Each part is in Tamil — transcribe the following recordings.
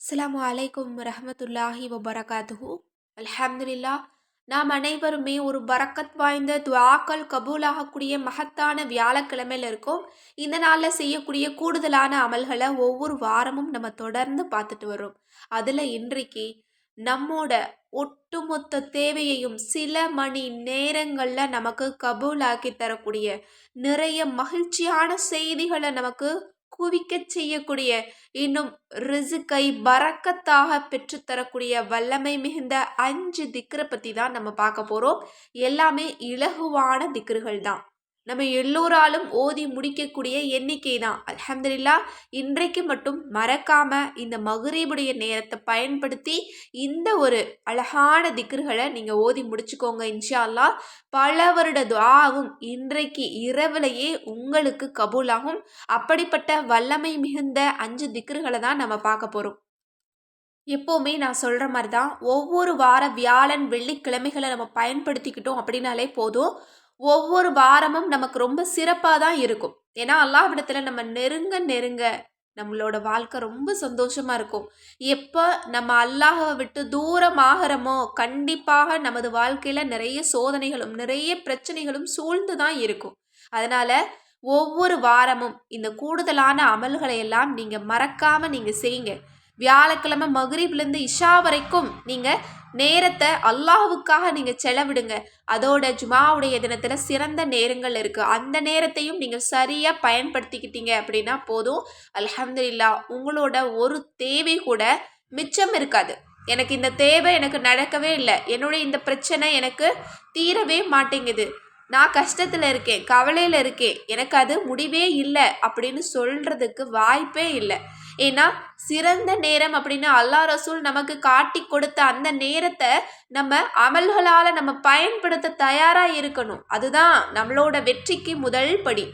அஸ்லாம் அலைக்கும் ரஹமத்துல்லாஹி வபரகாத்துஹு. அல்ஹம்துலில்லா நாம் அனைவருமே ஒரு பரக்கத் வாய்ந்த துவாக்கள் கபூலாகக்கூடிய மகத்தான வியாழக்கிழமையில் இருக்கோம். இந்த நாளில் செய்யக்கூடிய கூடுதலான அமல்களை ஒவ்வொரு வாரமும் நம்ம தொடர்ந்து பார்த்துட்டு வரோம் அதில் இன்றைக்கு நம்மோட ஒட்டுமொத்த தேவையையும் சில மணி நேரங்களில் நமக்கு கபூலாக்கி தரக்கூடிய நிறைய மகிழ்ச்சியான செய்திகளை நமக்கு குவிக்கச் செய்யக்கூடிய இன்னும் ரிசுக்கை பறக்கத்தாக பெற்றுத்தரக்கூடிய வல்லமை மிகுந்த அஞ்சு திக்கரை பற்றி தான் நம்ம பார்க்க போகிறோம் எல்லாமே இலகுவான திக்கர்கள் தான். நம்ம எல்லோராலும் ஓதி முடிக்கக்கூடிய எண்ணிக்கை தான் அலமதுல்லா இன்றைக்கு மட்டும் மறக்காம இந்த மகுரீபுடைய நேரத்தை பயன்படுத்தி இந்த ஒரு அழகான திக்ருகளை நீங்கள் ஓதி முடிச்சுக்கோங்க இன்ஷா அல்லா பல வருட துவாவும் இன்றைக்கு இரவுலையே உங்களுக்கு கபூலாகும். அப்படிப்பட்ட வல்லமை மிகுந்த அஞ்சு திக்ருகளை தான் நம்ம பார்க்க போகிறோம் எப்போவுமே நான் சொல்கிற மாதிரி தான் ஒவ்வொரு வார வியாழன் வெள்ளிக்கிழமைகளை நம்ம பயன்படுத்திக்கிட்டோம் அப்படின்னாலே போதும். ஒவ்வொரு வாரமும் நமக்கு ரொம்ப சிறப்பாக தான் இருக்கும். ஏன்னா அல்லாவிடத்தில் நம்ம நெருங்க நெருங்க நம்மளோட வாழ்க்கை ரொம்ப சந்தோஷமாக இருக்கும். எப்போ நம்ம அல்லாஹவை விட்டு தூரம் ஆகிறோமோ கண்டிப்பாக நமது வாழ்க்கையில் நிறைய சோதனைகளும் நிறைய பிரச்சனைகளும் சூழ்ந்து தான் இருக்கும். அதனால் ஒவ்வொரு வாரமும் இந்த கூடுதலான அமல்களை எல்லாம் நீங்கள் மறக்காமல் நீங்கள் செய்யுங்க. வியாழக்கிழமை மகரீப்லேருந்து இஷா வரைக்கும் நீங்கள் நேரத்தை அல்லாஹுவுக்காக நீங்கள் செலவிடுங்க. அதோட ஜுமாவுடைய தினத்தில் சிறந்த நேரங்கள் இருக்குது அந்த நேரத்தையும் நீங்கள் சரியாக பயன்படுத்திக்கிட்டீங்க அப்படின்னா போதும். அலமதுல்லா உங்களோட ஒரு தேவை கூட மிச்சம் இருக்காது. எனக்கு இந்த தேவை எனக்கு நடக்கவே இல்லை. என்னுடைய இந்த பிரச்சனை எனக்கு தீரவே மாட்டேங்குது. நான் கஷ்டத்தில் இருக்கேன் கவலையில் இருக்கேன். எனக்கு அது முடிவே இல்லை அப்படின்னு சொல்கிறதுக்கு வாய்ப்பே இல்லை. ஏன்னா சிறந்த நேரம் அப்படின்னு அல்லா ரசூல் நமக்கு காட்டி கொடுத்த அந்த நேரத்தை நம்ம அமல்களால் நம்ம பயன்படுத்த தயாராக இருக்கணும். அதுதான் நம்மளோட வெற்றிக்கு முதல் படி.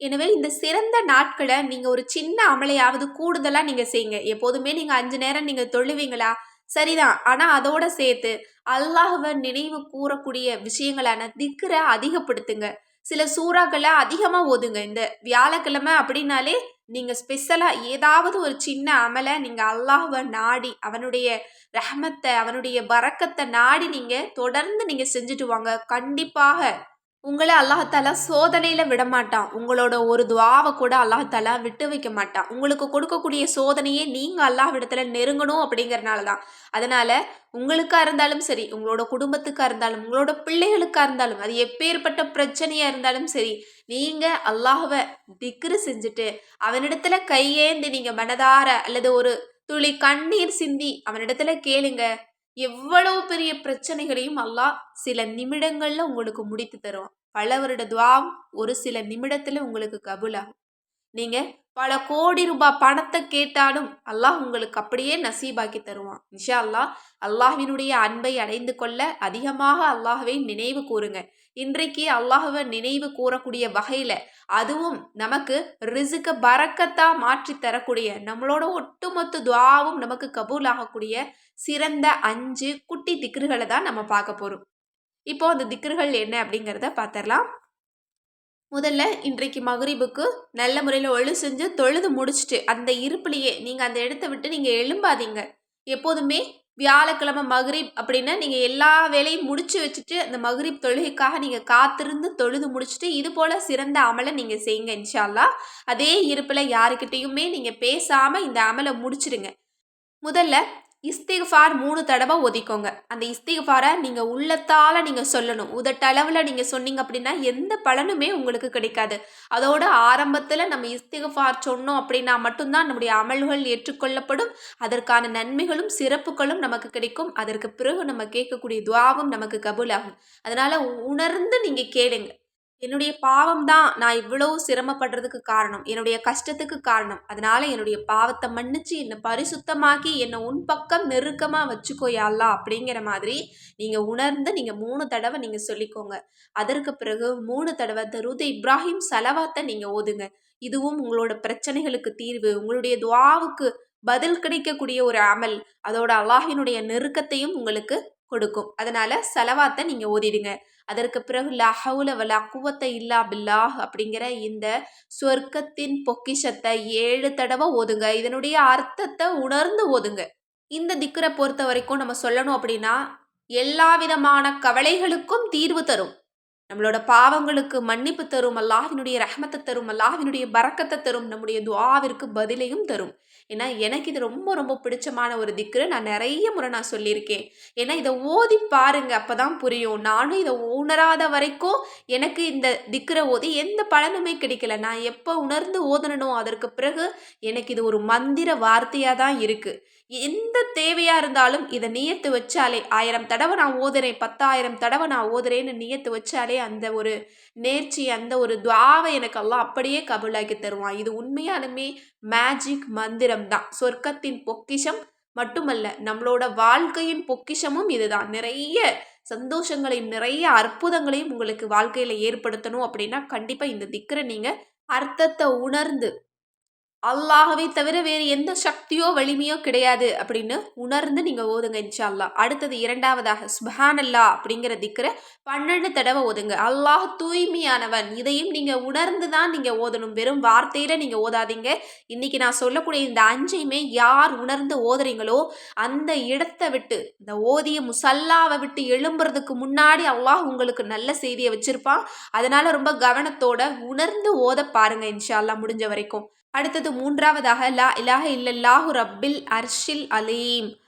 எனவே இந்த சிறந்த நாட்களை நீங்கள் ஒரு சின்ன அமலையாவது கூடுதலாக நீங்கள் செய்யுங்க. எப்போதுமே நீங்கள் அஞ்சு நேரம் நீங்கள் தொழுவீங்களா? சரிதான். ஆனால் அதோட சேர்த்து அல்லாஹுவை நினைவு கூறக்கூடிய விஷயங்களான திக்கரை அதிகப்படுத்துங்க. சில சூறாக்களை அதிகமாக ஓதுங்க. இந்த வியாழக்கிழமை அப்படின்னாலே நீங்கள் ஸ்பெஷலாக ஏதாவது ஒரு சின்ன அமலை நீங்கள் அல்லாஹுவை நாடி அவனுடைய ரஹமத்தை அவனுடைய பறக்கத்தை நாடி நீங்கள் தொடர்ந்து நீங்கள் செஞ்சுட்டு வாங்க. கண்டிப்பாக உங்களை அல்லாஹாலா சோதனையில் விட மாட்டான் உங்களோட ஒரு துவாவை கூட அல்லாஹாலா விட்டு வைக்க மாட்டான். உங்களுக்கு கொடுக்கக்கூடிய சோதனையே நீங்கள் அல்லாஹ்விடத்துல நெருங்கணும் அப்படிங்கிறனால தான். அதனால் உங்களுக்காக இருந்தாலும் சரி உங்களோட குடும்பத்துக்காக இருந்தாலும் உங்களோட பிள்ளைகளுக்காக இருந்தாலும் அது எப்பேற்பட்ட பிரச்சனையாக இருந்தாலும் சரி நீங்கள் அல்லாஹுவை திக்ரு செஞ்சுட்டு அவனிடத்துல கையேந்தி நீங்கள் மனதார அல்லது ஒரு துளி கண்ணீர் சிந்தி அவனிடத்துல கேளுங்க. எவ்வளவு பெரிய பிரச்சனைகளையும் அல்லாஹ் சில நிமிடங்கள்ல உங்களுக்கு முடித்து தருவான் பல வருட துவாம் ஒரு சில நிமிடத்துல உங்களுக்கு கபுலாகும். நீங்க பல கோடி ரூபாய் பணத்தை கேட்டாலும் அல்லாஹ் உங்களுக்கு அப்படியே நசீபாக்கி தருவான். நிஷா அல்லாஹ் அல்லாஹ்வினுடைய அன்பை அடைந்து கொள்ள அதிகமாக அல்லாஹ்வை நினைவு கூறுங்க. இன்றைக்கு அல்லாஹுவை நினைவு கூறக்கூடிய வகையில அதுவும் நமக்கு ரிசுக்க பறக்கத்தா மாற்றி தரக்கூடிய நம்மளோட ஒட்டுமொத்த துவாவும் நமக்கு கபூல் ஆகக்கூடிய சிறந்த அஞ்சு குட்டி திக்ருகளை தான் நம்ம பார்க்க போகிறோம் இப்போ அந்த திக்ருகள் என்ன அப்படிங்கிறத பார்த்துடலாம் முதல்ல இன்றைக்கு மகரிபுக்கு நல்ல முறையில் ஒழு செஞ்சு தொழுது முடிச்சுட்டு அந்த இருப்புலையே நீங்கள் அந்த இடத்த விட்டு நீங்கள் எழும்பாதீங்க. எப்போதுமே வியாழக்கிழமை மகரீப் அப்படின்னா நீங்கள் எல்லா வேலையும் முடிச்சு வச்சுட்டு அந்த மகரிப் தொழுகைக்காக நீங்கள் காத்திருந்து தொழுது முடிச்சுட்டு இது போல் சிறந்த அமலை நீங்கள் செய்யுங்க இன்ஷால்லா. அதே இருப்பில் யாருக்கிட்டேயுமே நீங்கள் பேசாமல் இந்த அமலை முடிச்சிடுங்க. முதல்ல இஸ்திகஃபார் மூணு தடவை ஒதிக்கோங்க. அந்த இஸ்திகஃபாரை நீங்கள் உள்ளத்தால் நீங்கள் சொல்லணும். உதட்டளவில் நீங்கள் சொன்னீங்க அப்படின்னா எந்த பலனுமே உங்களுக்கு கிடைக்காது. அதோட ஆரம்பத்தில் நம்ம இஸ்திகஃபார் சொன்னோம் அப்படின்னா மட்டும்தான் நம்முடைய அமல்கள் ஏற்றுக்கொள்ளப்படும். அதற்கான நன்மைகளும் சிறப்புகளும் நமக்கு கிடைக்கும். அதற்கு பிறகு நம்ம கேட்கக்கூடிய துவாவும் நமக்கு கபூலாகும். அதனால் உணர்ந்து நீங்கள் கேளுங்க. என்னுடைய பாவம் தான் நான் இவ்வளவு சிரமப்படுறதுக்கு காரணம். என்னுடைய கஷ்டத்துக்கு காரணம். அதனால என்னுடைய பாவத்தை மன்னிச்சு என்னை பரிசுத்தமாக்கி என்னை உன் பக்கம் நெருக்கமாக வச்சுக்கோயாலா அப்படிங்கிற மாதிரி நீங்கள் உணர்ந்து நீங்கள் மூணு தடவை நீங்கள் சொல்லிக்கோங்க. அதற்கு பிறகு மூணு தடவை தருத இப்ராஹிம் செலவாத்தை நீங்கள் ஓதுங்க. இதுவும் உங்களோட பிரச்சனைகளுக்கு தீர்வு. உங்களுடைய துவாவுக்கு பதில் கிடைக்கக்கூடிய ஒரு அமல். அதோட அல்லாஹினுடைய நெருக்கத்தையும் உங்களுக்கு கொடுக்கும். அதனால செலவாத்தை நீங்க ஓதிடுங்க. அதற்கு பிறகு லஹவுல வல குவத்தை இல்லா பில்லாஹ் அப்படிங்கிற இந்த சொர்க்கத்தின் பொக்கிஷத்தை ஏழு தடவை ஓதுங்க. இதனுடைய அர்த்தத்தை உணர்ந்து ஓதுங்க. இந்த திக்கரை பொறுத்த வரைக்கும் நம்ம சொல்லணும் அப்படின்னா எல்லா விதமான கவலைகளுக்கும் தீர்வு தரும். நம்மளோட பாவங்களுக்கு மன்னிப்பு தரும் அல்லாஹினுடைய ரஹமத்தை தரும் அல்லாஹினுடைய பறக்கத்தை தரும் நம்முடைய துவாவிற்கு பதிலையும் தரும். ஏன்னா எனக்கு இது ரொம்ப ரொம்ப பிடிச்சமான ஒரு திக்ரு. நான் நிறைய முறை நான் சொல்லியிருக்கேன். ஏன்னா இதை ஓதி பாருங்க அப்போதான் புரியும். நானும் இதை உணராத வரைக்கும் எனக்கு இந்த திக்ரை ஓதி எந்த பலனுமே கிடைக்கல. நான் எப்போ உணர்ந்து ஓதணும் அதற்கு பிறகு எனக்கு இது ஒரு மந்திர வார்த்தையாக தான் இருக்குது எந்த தேவையாக இருந்தாலும் இதை நியத்து வச்சாலே ஆயிரம் தடவை நான் ஓதுறேன் பத்தாயிரம் தடவை நான் ஓதுறேன்னு நியத்து வச்சாலே அந்த ஒரு நேர்ச்சி அந்த ஒரு துவாவை எனக்கெல்லாம் அப்படியே கபூலாக்கி தருவான். இது உண்மையாலுமே மேஜிக் மந்திரம் தான் சொர்க்கத்தின் பொக்கிஷம் மட்டுமல்ல நம்மளோட வாழ்க்கையின் பொக்கிஷமும் இதுதான். நிறைய சந்தோஷங்களையும் நிறைய அற்புதங்களையும் உங்களுக்கு வாழ்க்கையில் ஏற்படுத்தணும் அப்படின்னா கண்டிப்பாக இந்த திக்கரை நீங்கள் அர்த்தத்தை உணர்ந்து அல்லாகவே தவிர வேறு எந்த சக்தியோ வலிமையோ கிடையாது அப்படின்னு உணர்ந்து நீங்கள் ஓதுங்க இன்ஷா அல்லா அடுத்தது இரண்டாவதாக சுபஹானல்லா அப்படிங்கிற திக்கிற பன்னெண்டு தடவை ஓதுங்க. அல்லாஹ் தூய்மையானவன். இதையும் நீங்கள் உணர்ந்து தான் நீங்கள் ஓதணும். வெறும் வார்த்தையில் நீங்கள் ஓதாதீங்க. இன்னைக்கு நான் சொல்லக்கூடிய இந்த அஞ்சையுமே யார் உணர்ந்து ஓதுறீங்களோ அந்த இடத்தை விட்டு இந்த ஓதிய முசல்லாவை விட்டு எழும்புறதுக்கு முன்னாடி அல்லாஹ் உங்களுக்கு நல்ல செய்தியை வச்சிருப்பான். அதனால ரொம்ப கவனத்தோட உணர்ந்து ஓத பாருங்க இன்ஷா அல்லா முடிஞ்ச வரைக்கும். அடுத்தது மூன்றாவதாக லா இலாஹ இல்லல்லாஹு ரப்பில் அர்ஷில் அலீம்.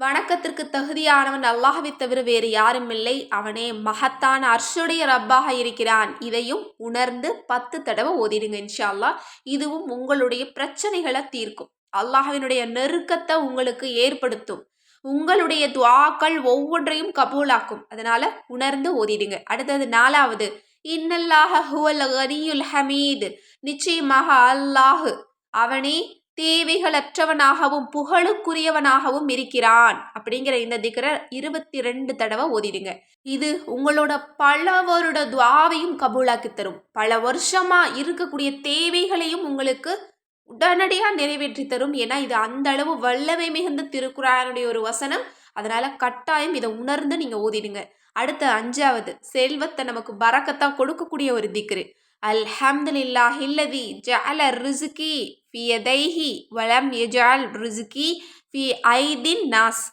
வணக்கத்திற்கு தகுதியானவன் அல்லாஹவை தவிர வேறு யாரும் இல்லை. அவனே மகத்தான அர்ஷுடைய ரப்பாக இருக்கிறான். இதையும் உணர்ந்து பத்து தடவை ஓதிடுங்க இன்ஷால்லா இதுவும் உங்களுடைய பிரச்சனைகளை தீர்க்கும். அல்லாஹவினுடைய நெருக்கத்தை உங்களுக்கு ஏற்படுத்தும். உங்களுடைய துவாக்கள் ஒவ்வொன்றையும் கபூலாக்கும். அதனால உணர்ந்து ஓதிடுங்க. அடுத்தது நாலாவது இன்னல்லாஹ ஹுவல் கனியுல் ஹமீது. நிச்சயமாக அல்லாஹ் அவனே தேவைகளற்றவனாகவும் புகழுக்குரியவனாகவும் இருக்கிறான். அப்படிங்கிற இந்த திகர இருபத்தி ரெண்டு தடவை ஓதிடுங்க. இது உங்களோட பல வருட துவாவையும் கபூலாக்கி தரும். பல வருஷமா இருக்கக்கூடிய தேவைகளையும் உங்களுக்கு உடனடியாக நிறைவேற்றி தரும். ஏன்னா இது அந்த அளவு வல்லமை மிகுந்த திருக்குறானுடைய ஒரு வசனம். அதனால கட்டாயம் இதை உணர்ந்து நீங்க ஓதிடுங்க. அடுத்த அஞ்சாவது செல்வத்தை நமக்கு பறக்கத்தான் கொடுக்கக்கூடிய ஒரு திக்ரு. அல்ஹம்துலில்லா ஹில்லதி ஜஅல ரிசுகி ஃபி யதைஹி வலம் யஜால் ரிசுகி ஃபி ஐதின் நாஸ்.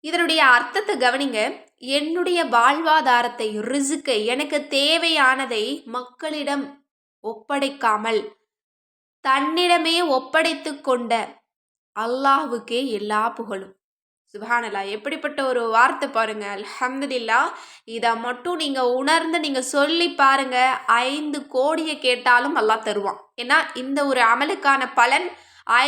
இதனுடைய அர்த்தத்தை கவனிங்க. என்னுடைய வாழ்வாதாரத்தை ரிசுக்கை எனக்கு தேவையானதை மக்களிடம் ஒப்படைக்காமல் தன்னிடமே ஒப்படைத்து கொண்ட அல்லாஹுக்கே எல்லா புகழும். சுபானல்லா எப்படிப்பட்ட ஒரு வார்த்தை பாருங்க. அலமதுல்லா இதை மட்டும் நீங்கள் உணர்ந்து நீங்கள் சொல்லி பாருங்க. ஐந்து கோடியை கேட்டாலும் நல்லா தருவான். ஏன்னா இந்த ஒரு அமலுக்கான பலன்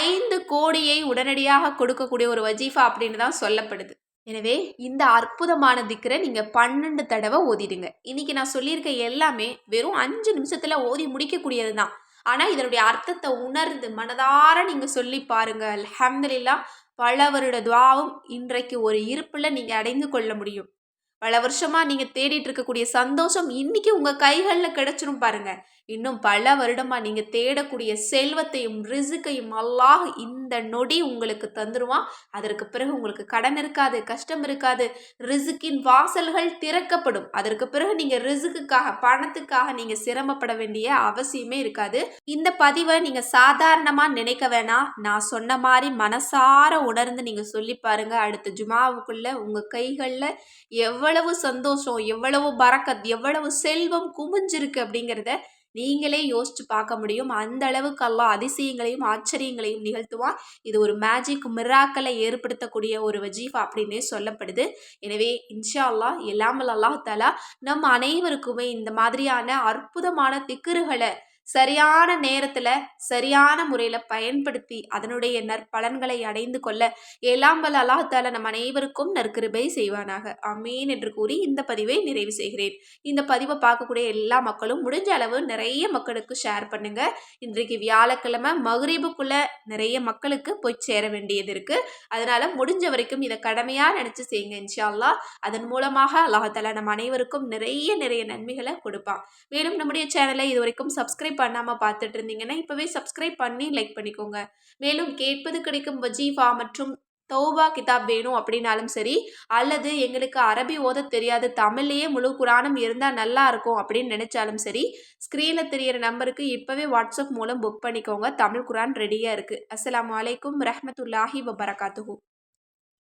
ஐந்து கோடியை உடனடியாக கொடுக்கக்கூடிய ஒரு வஜீஃபா அப்படின்னு தான் சொல்லப்படுது. எனவே இந்த அற்புதமான திக்கரை நீங்கள் பன்னெண்டு தடவை ஓதிடுங்க. இன்னைக்கு நான் சொல்லியிருக்க எல்லாமே வெறும் அஞ்சு நிமிஷத்தில் ஓதி முடிக்கக்கூடியது தான். ஆனால் இதனுடைய அர்த்தத்தை உணர்ந்து மனதார நீங்கள் சொல்லி பாருங்க. அலமதுல்லா பல வருட துவாவும் இன்றைக்கு ஒரு இருப்பில் நீங்கள் அடைந்து கொள்ள முடியும். பல வருஷமாக நீங்கள் தேடிட்டு இருக்கக்கூடிய சந்தோஷம் இன்னைக்கு உங்கள் கைகளில் கிடைச்சிரும் பாருங்க. இன்னும் பல வருடமாக நீங்கள் தேடக்கூடிய செல்வத்தையும் ரிசுக்கையும் அல்லாஹ் இந்த நொடி உங்களுக்கு தந்துருவான். அதற்கு பிறகு உங்களுக்கு கடன் இருக்காது கஷ்டம் இருக்காது. ரிசுக்கின் வாசல்கள் திறக்கப்படும். அதற்கு பிறகு நீங்கள் ரிசுக்குக்காக பணத்துக்காக நீங்கள் சிரமப்பட வேண்டிய அவசியமே இருக்காது. இந்த பதிவை நீங்கள் சாதாரணமாக நினைக்க வேணாம் நான் சொன்ன மாதிரி மனசார உணர்ந்து நீங்கள் சொல்லி பாருங்க. அடுத்த ஜுமாவுக்குள்ள உங்கள் கைகளில் எவ்வளவு சந்தோஷம் எவ்வளவு பறக்கத் எவ்வளவு செல்வம் குமிஞ்சிருக்கு அப்படிங்கிறத நீங்களே யோசிச்சு பார்க்க முடியும். அந்த அளவுக்கு அல்லாஹ் அதிசயங்களையும் ஆச்சரியங்களையும் நிகழ்த்துவான். இது ஒரு மேஜிக் மிராக்களை ஏற்படுத்தக்கூடிய ஒரு வஜீஃப் அப்படின்னே சொல்லப்படுது. எனவே இன்ஷா அல்லாஹ் எல்லாமல் அல்லாஹ் தலா நம் அனைவருக்குமே இந்த மாதிரியான அற்புதமான திக்குறுகளை சரியான நேரத்தில் சரியான முறையில் பயன்படுத்தி அதனுடைய நற்பலன்களை அடைந்து கொள்ள எல்லாம் வல்ல அல்லாஹால நம் அனைவருக்கும் நற்கிருபை செய்வானாக. அமீன் என்று கூறி இந்த பதிவை நிறைவு செய்கிறேன். இந்த பதிவை பார்க்கக்கூடிய எல்லா மக்களும் முடிஞ்ச அளவு நிறைய மக்களுக்கு ஷேர் பண்ணுங்க. இன்றைக்கு வியாழக்கிழமை மகரீபுக்குள்ள நிறைய மக்களுக்கு போய் சேர வேண்டியது இருக்கு. அதனால முடிஞ்ச வரைக்கும் இதை கடமையாக நினச்சி செய்யுங்க இன்ஷால்லா அதன் மூலமாக அல்லாஹால நம் அனைவருக்கும் நிறைய நிறைய நன்மைகளை கொடுப்பான். மேலும் நம்முடைய சேனலை இது வரைக்கும் சப்ஸ்கிரைப் சப்ஸ்கிரைப் பண்ணாமல் பார்த்துட்டு இருந்தீங்கன்னா இப்போவே சப்ஸ்கிரைப் பண்ணி லைக் பண்ணிக்கோங்க. மேலும் கேட்பது கிடைக்கும் வஜீஃபா மற்றும் தௌபா கிதாப் வேணும் அப்படின்னாலும் சரி அல்லது எங்களுக்கு அரபி ஓத தெரியாது தமிழ்லேயே முழு குரானும் இருந்தால் நல்லா இருக்கும் அப்படின்னு நினச்சாலும் சரி ஸ்க்ரீனில் தெரியிற நம்பருக்கு இப்போவே வாட்ஸ்அப் மூலம் புக் பண்ணிக்கோங்க. தமிழ் குரான் ரெடியாக இருக்குது அஸ்லாம் வலைக்கம் ரஹமத்துல்லாஹி வபரகாத்துஹூ.